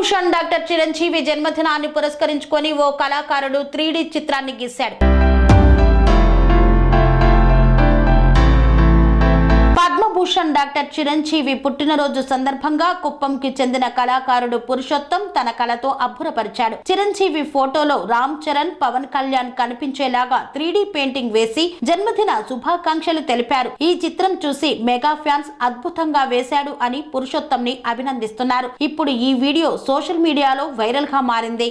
Bhushan doctor Chiranjeevi జన్మదినాన్ని పురస్కరించుకొని ఓ కళాకారుడు త్రీడీ చిత్రాన్ని గీశాడు. పద్మభూషణ్ డాక్టర్ చిరంజీవి పుట్టినరోజు సందర్భంగా కుప్పంకి చెందిన కళాకారుడు పురుషోత్తం తన కళతో అబ్బురపరిచాడు. చిరంజీవి ఫోటోలో రామ్ చరణ్ పవన్ కళ్యాణ్ కనిపించేలాగా త్రీ పెయింటింగ్ వేసి జన్మదిన శుభాకాంక్షలు తెలిపారు. ఈ చిత్రం చూసి మెగా ఫ్యాన్స్ అద్భుతంగా వేశాడు అని పురుషోత్తం ని అభినందిస్తున్నారు. ఇప్పుడు ఈ వీడియో సోషల్ మీడియాలో వైరల్గా మారింది.